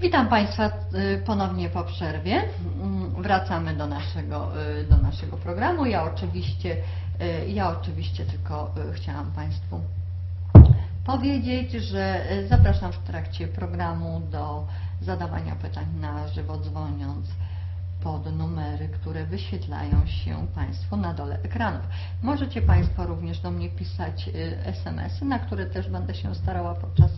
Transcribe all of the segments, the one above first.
Witam Państwa y, ponownie po przerwie. Mm, Wracamy do naszego, y, do naszego programu. Ja oczywiście, y, ja oczywiście tylko chciałam Państwu powiedzieć, że zapraszam w trakcie programu do zadawania pytań na żywo dzwoniąc pod numery, które wyświetlają się Państwu na dole ekranów. Możecie Państwo również do mnie pisać SMS-y, na które też będę się starała podczas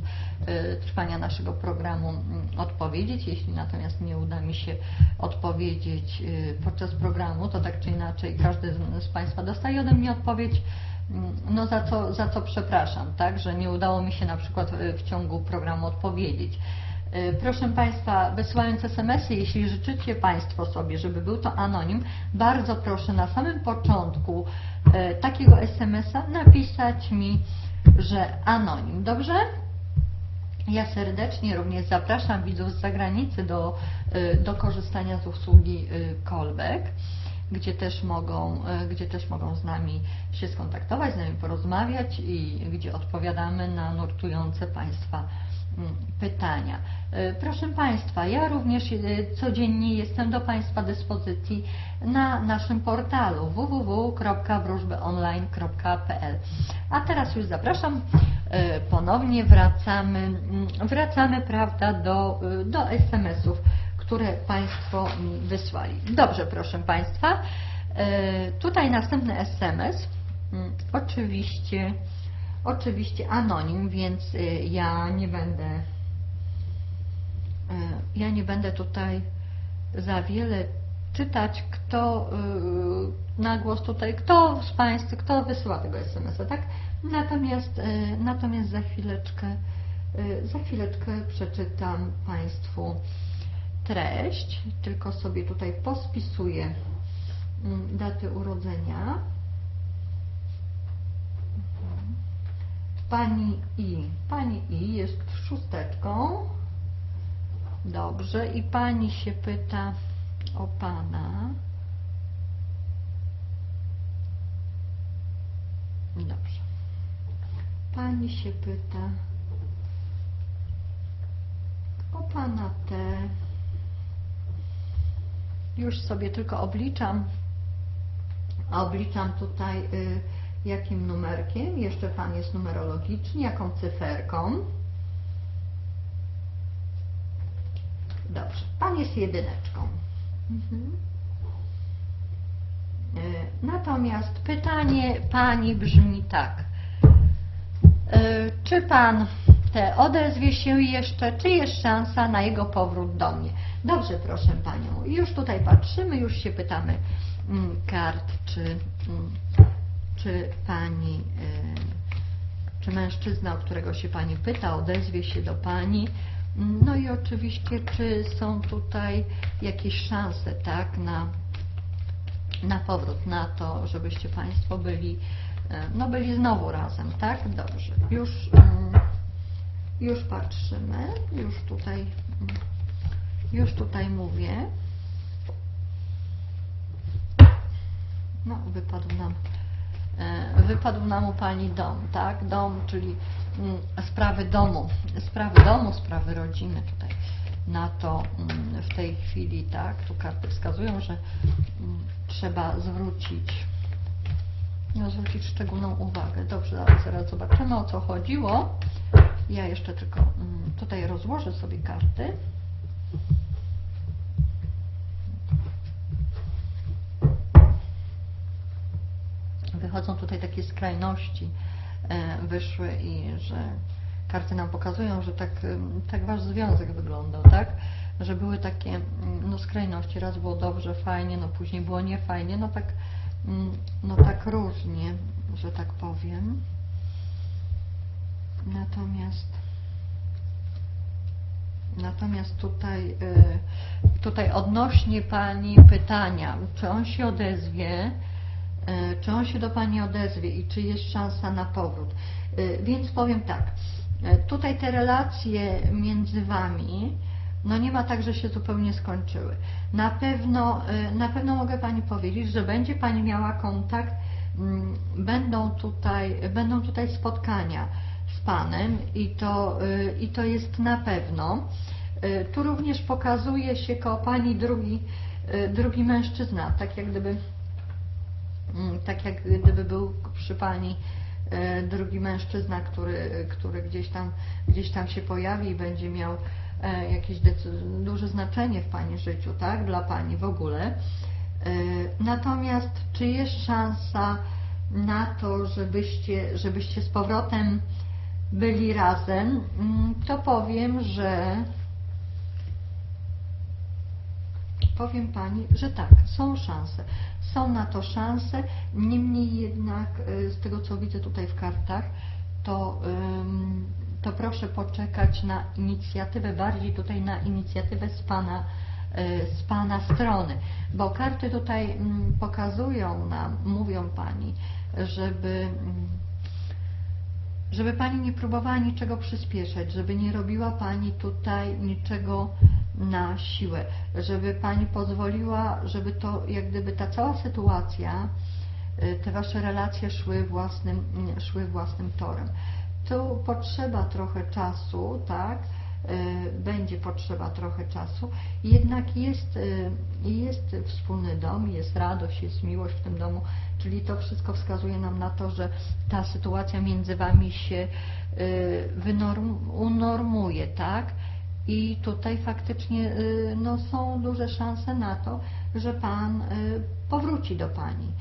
trwania naszego programu mm, odpowiedzieć. Jeśli natomiast nie uda mi się odpowiedzieć y, podczas programu, to tak czy inaczej każdy z, Państwa dostaje ode mnie odpowiedź Mm, no za co, za co przepraszam, tak, że nie udało mi się na przykład y, w ciągu programu odpowiedzieć. Y, Proszę Państwa, wysyłając SMS-y, jeśli życzycie Państwo sobie, żeby był to anonim, bardzo proszę na samym początku y, takiego SMS-a napisać mi, że anonim, dobrze? Ja serdecznie również zapraszam widzów z zagranicy do, y, do korzystania z usługi y, callback, gdzie też, mogą, y, gdzie też mogą z nami się skontaktować, z nami porozmawiać i gdzie odpowiadamy na nurtujące Państwa pytania. Y, Proszę Państwa, ja również y, codziennie jestem do Państwa dyspozycji na naszym portalu www.wróżbyonline.pl. A teraz już zapraszam, y, ponownie wracamy, mm, wracamy prawda, do, do SMS-ów, które Państwo mi wysłali. Dobrze, proszę Państwa, tutaj następny SMS, mm, oczywiście, oczywiście anonim, więc y, ja nie będę E, ja nie będę tutaj za wiele czytać, kto y, na głos tutaj, kto z Państwa, kto wysyła tego SMS-a, tak? Natomiast, y, natomiast za chwileczkę, y, za chwileczkę przeczytam Państwu treść, tylko sobie tutaj pospisuję mm, daty urodzenia. Pani I. Pani I jest szósteczką. Dobrze. I pani się pyta o pana. Dobrze. Pani się pyta o pana T. Już sobie tylko obliczam. Obliczam tutaj y, jakim numerkiem. Jeszcze pan jest numerologicznie, jaką cyferką. Dobrze, pan jest jedyneczką. Mhm. E, Natomiast pytanie pani brzmi tak. E, Czy pan te odezwie się jeszcze, czy jest szansa na jego powrót do mnie? Dobrze, proszę panią. Już tutaj patrzymy, już się pytamy mm, kart, czy, mm, czy pani, e, czy mężczyzna, o którego się pani pyta, odezwie się do pani. No i oczywiście, czy są tutaj jakieś szanse, tak, na, na powrót, na to, żebyście Państwo byli, e, no byli znowu razem, tak? Dobrze, już, mm, już patrzymy, już tutaj, mm, już tutaj mówię. No, wypadł nam, wypadł nam Pani dom, tak? Dom, czyli mm, sprawy domu, sprawy domu, sprawy rodziny tutaj. Na to mm, w tej chwili, tak, tu karty wskazują, że mm, trzeba zwrócić, no, zwrócić szczególną uwagę. Dobrze, zaraz, zaraz zobaczymy o co chodziło. Ja jeszcze tylko tutaj rozłożę sobie karty. Wychodzą tutaj takie skrajności e, wyszły i że karty nam pokazują, że tak, ym, tak wasz związek wyglądał, tak? Że były takie mm, no, skrajności. Raz było dobrze, fajnie, no później było niefajnie, no tak, mm, no tak różnie, że tak powiem. Natomiast Natomiast tutaj, y, tutaj odnośnie Pani pytania, czy on się odezwie, czy on się do Pani odezwie i czy jest szansa na powrót. Y, Więc powiem tak, y, tutaj te relacje między Wami, no nie ma tak, że się zupełnie skończyły. Na pewno, na pewno mogę Pani powiedzieć, że będzie Pani miała kontakt, mm, będą tutaj, będą tutaj spotkania z Panem i to, i to jest na pewno. Tu również pokazuje się koło Pani drugi, drugi mężczyzna, tak jak gdyby, tak jak gdyby był przy Pani e, drugi mężczyzna, który, który gdzieś, tam, gdzieś tam się pojawi i będzie miał e, jakieś duże znaczenie w Pani życiu, tak, dla Pani w ogóle. E, Natomiast czy jest szansa na to, żebyście, żebyście z powrotem byli razem, Mm, to powiem, że powiem Pani, że tak, są szanse. Są na to szanse, niemniej jednak y, z tego co widzę tutaj w kartach, to, to proszę poczekać na inicjatywę, bardziej tutaj na inicjatywę z Pana, y, z Pana strony, bo karty tutaj pokazują nam, mówią Pani, żeby żeby Pani nie próbowała niczego przyspieszać, żeby nie robiła Pani tutaj niczego na siłę, żeby Pani pozwoliła, żeby to, jak gdyby ta cała sytuacja, y, te Wasze relacje szły własnym, szły własnym torem. Tu potrzeba trochę czasu, tak? Y, Będzie potrzeba trochę czasu, jednak jest, y, jest wspólny dom, jest radość, jest miłość w tym domu, czyli to wszystko wskazuje nam na to, że ta sytuacja między Wami się unormuje, tak? I tutaj faktycznie y, no, są duże szanse na to, że Pan y, powróci do Pani.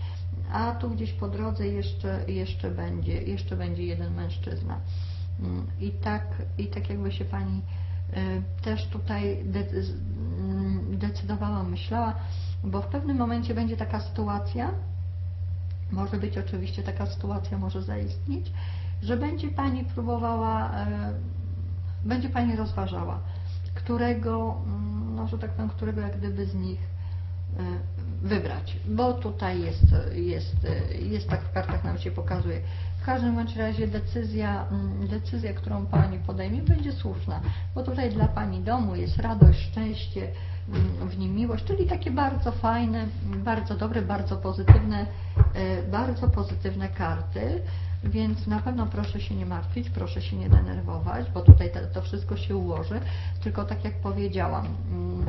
A tu gdzieś po drodze jeszcze, jeszcze, będzie, jeszcze będzie jeden mężczyzna. Mm, I tak, I tak jakby się Pani y, też tutaj mm, decydowała, myślała, bo w pewnym momencie będzie taka sytuacja, może być oczywiście taka sytuacja, może zaistnieć, że będzie Pani próbowała, będzie Pani rozważała, którego, mm, no, że tak powiem, którego jak gdyby z nich e, wybrać, bo tutaj jest, jest, jest tak w kartach nam się pokazuje. W każdym bądź razie decyzja, mm, decyzja, którą Pani podejmie, będzie słuszna, bo tutaj dla Pani domu jest radość, szczęście, mm, w nim miłość, czyli takie bardzo fajne, bardzo dobre, bardzo pozytywne, e, bardzo pozytywne karty, więc na pewno proszę się nie martwić, proszę się nie denerwować, bo tutaj to, wszystko się ułoży, tylko tak jak powiedziałam, mm,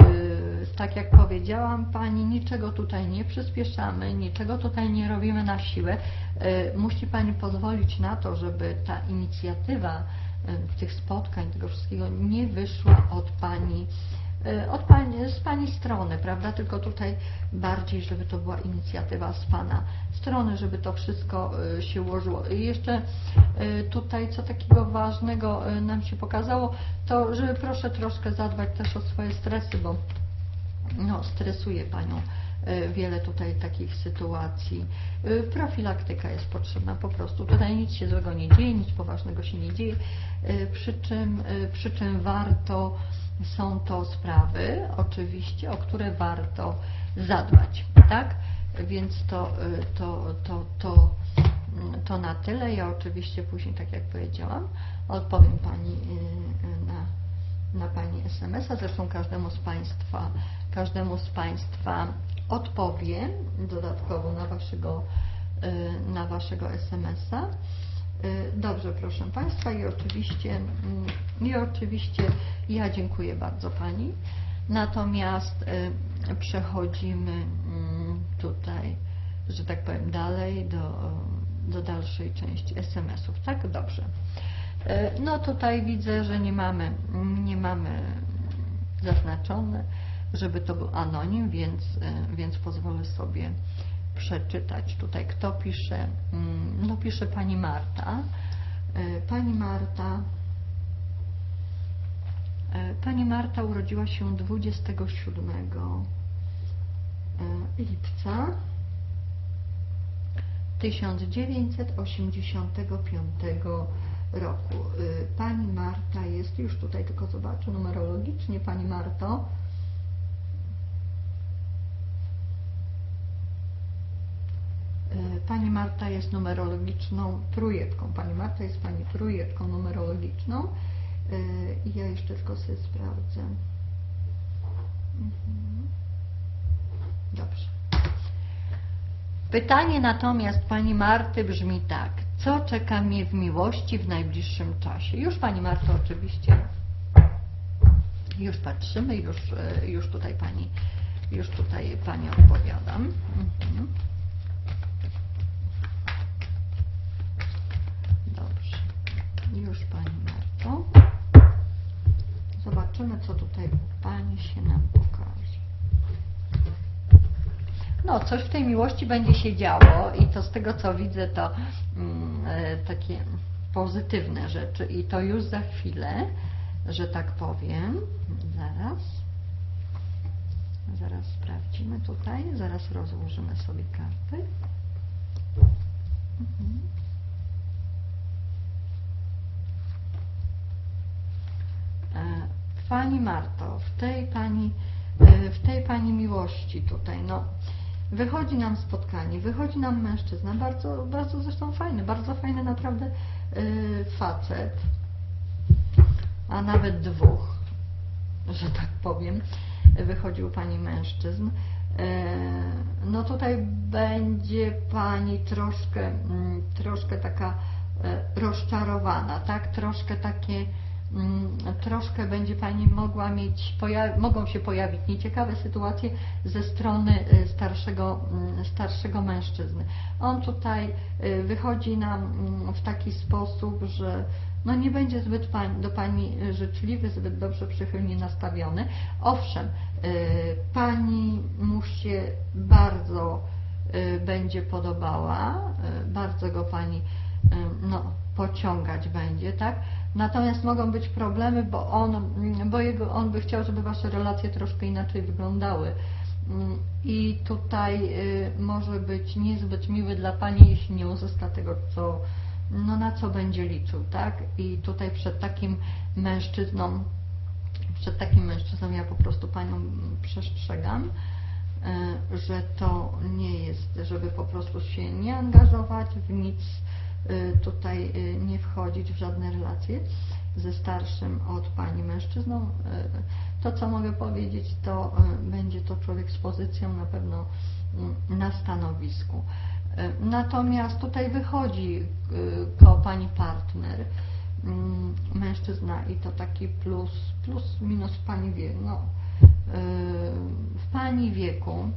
Yy, tak jak powiedziałam Pani, niczego tutaj nie przyspieszamy, niczego tutaj nie robimy na siłę. Yy, Musi Pani pozwolić na to, żeby ta inicjatywa yy, tych spotkań, tego wszystkiego nie wyszła od Pani, od pani, z Pani strony, prawda? Tylko tutaj bardziej, żeby to była inicjatywa z Pana strony, żeby to wszystko yy, się ułożyło. I jeszcze yy, tutaj, co takiego ważnego nam się pokazało, to żeby proszę troszkę zadbać też o swoje stresy, bo no, stresuje Panią wiele tutaj takich sytuacji. Y, Profilaktyka jest potrzebna po prostu. Tutaj nic się złego nie dzieje, nic poważnego się nie dzieje, y, przy czym, przy czym warto, są to sprawy oczywiście, o które warto zadbać, tak? Więc to, to, to, to, mm, to na tyle. Ja oczywiście później, tak jak powiedziałam, odpowiem Pani na na Pani SMS-a, zresztą każdemu z Państwa, każdemu z Państwa odpowiem dodatkowo na Waszego, y, na Waszego SMS-a. Y, Dobrze, proszę Państwa i oczywiście, mm, i oczywiście ja dziękuję bardzo Pani. Natomiast y, przechodzimy mm, tutaj, że tak powiem, dalej do, do dalszej części SMS-ów. Tak? Dobrze. E, No tutaj widzę, że nie mamy, nie mamy zaznaczone, żeby to był anonim, więc, e, więc pozwolę sobie przeczytać tutaj, kto pisze. Mm, No pisze Pani Marta. E, Pani Marta Pani Marta urodziła się 27 e, lipca 1985 roku. Y, Pani Marta jest, już tutaj tylko zobaczę numerologicznie, Pani Marto. Y, Pani Marta jest numerologiczną trójeczką. Pani Marta jest Pani trójeczką numerologiczną. Y, I ja jeszcze tylko sobie sprawdzę. Mhm. Dobrze. Pytanie natomiast Pani Marty brzmi tak. Co czeka mnie w miłości w najbliższym czasie? Już Pani Marto oczywiście Już patrzymy, już, e, już tutaj pani, już tutaj pani odpowiadam. Mhm. Dobrze. Już pani Marto. Zobaczymy, co tutaj pani się nam pokaże. No, coś w tej miłości będzie się działo i to z tego co widzę, to mm, e, takie pozytywne rzeczy i to już za chwilę, że tak powiem. Zaraz. Zaraz sprawdzimy tutaj, zaraz rozłożymy sobie karty. Mhm. E, Pani Marto, w tej pani, e, w tej pani miłości tutaj, no, wychodzi nam spotkanie, wychodzi nam mężczyzna, bardzo, bardzo zresztą fajny, bardzo fajny naprawdę e, facet, a nawet dwóch, że tak powiem, wychodził pani mężczyzn. No tutaj będzie pani troszkę, mm, troszkę taka rozczarowana, tak? Troszkę takie troszkę będzie Pani mogła mieć, mogą się pojawić nieciekawe sytuacje ze strony y, starszego, mm, starszego mężczyzny. On tutaj y, wychodzi nam mm, w taki sposób, że no nie będzie zbyt pani, do Pani życzliwy, zbyt dobrze przychylnie nastawiony. Owszem, y, Pani mu się bardzo będzie podobała, bardzo go Pani no, pociągać będzie, tak? Natomiast mogą być problemy, bo on, bo jego, on by chciał, żeby Wasze relacje troszkę inaczej wyglądały. I tutaj y, może być niezbyt miły dla Pani, jeśli nie uzyska tego, co, no na co będzie liczył, tak? I tutaj przed takim mężczyzną, przed takim mężczyzną ja po prostu Panią przestrzegam, y, że to nie jest, żeby po prostu się nie angażować w nic, tutaj y, nie wchodzić w żadne relacje ze starszym od pani mężczyzną. Y, to, co mogę powiedzieć, to będzie to człowiek z pozycją na pewno mm, na stanowisku. Natomiast tutaj wychodzi koło pani partner, mm, mężczyzna i to taki plus, plus minus pani wieku, no, w pani wieku,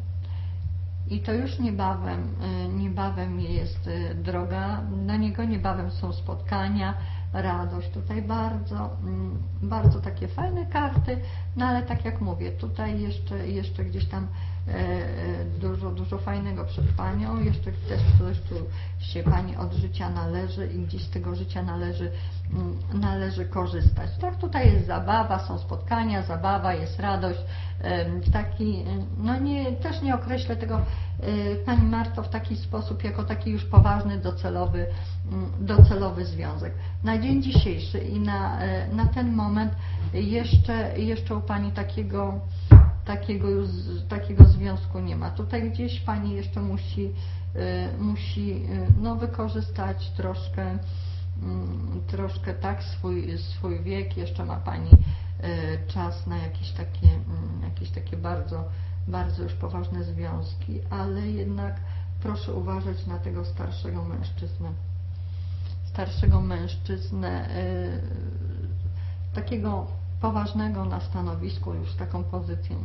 i to już niebawem, y, niebawem jest y, droga. Na niego, niebawem są spotkania, radość. Tutaj bardzo, mm, bardzo takie fajne karty, no ale tak jak mówię, tutaj jeszcze, jeszcze gdzieś tam e, e, dużo, dużo fajnego przed Panią, jeszcze też coś tu się Pani od życia należy i gdzieś z tego życia należy, mm, należy korzystać. Tak, tutaj jest zabawa, są spotkania, zabawa, jest radość, taki, no nie, też nie określę tego Pani Marto w taki sposób, jako taki już poważny, docelowy, mm, docelowy związek. Na dzień dzisiejszy i na, e, na ten moment jeszcze, jeszcze u Pani takiego, takiego, takiego związku nie ma. Tutaj gdzieś Pani jeszcze musi, e, musi no, wykorzystać troszkę, mm, troszkę tak swój, swój wiek, jeszcze ma Pani czas na jakieś takie, mm, jakieś takie bardzo, bardzo już poważne związki, ale jednak proszę uważać na tego starszego mężczyznę. Starszego mężczyznę, e, takiego poważnego na stanowisku, już taką pozycją.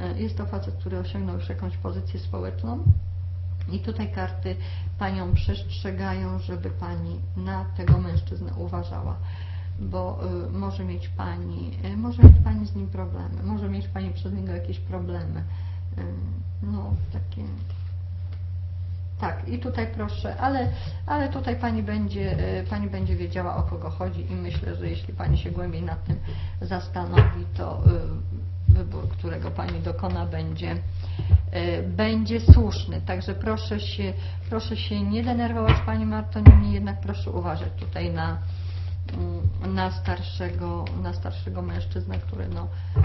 E, jest to facet, który osiągnął już jakąś pozycję społeczną, i tutaj karty Panią przestrzegają, żeby Pani na tego mężczyznę uważała bo y, może mieć Pani, y, może mieć Pani z nim problemy, może mieć Pani przez niego jakieś problemy. Y, no, takie... Tak, i tutaj proszę, ale, ale tutaj Pani będzie, Pani będzie wiedziała o kogo chodzi i myślę, że jeśli Pani się głębiej nad tym zastanowi, to wybór, którego Pani dokona będzie, będzie słuszny. Także proszę się, proszę się nie denerwować Pani Marto, niemniej jednak proszę uważać tutaj na, na starszego, na starszego mężczyznę, który no, e,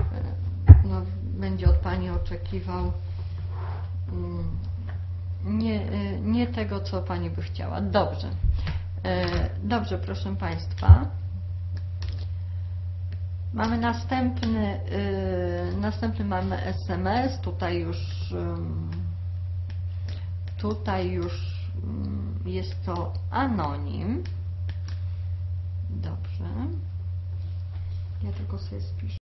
no, będzie od Pani oczekiwał mm, nie, e, nie tego, co Pani by chciała. Dobrze. E, dobrze, proszę Państwa. Mamy następny, następny mamy SMS, tutaj już tutaj już mm, jest to anonim. Dobrze. Ja tylko sobie spiszę.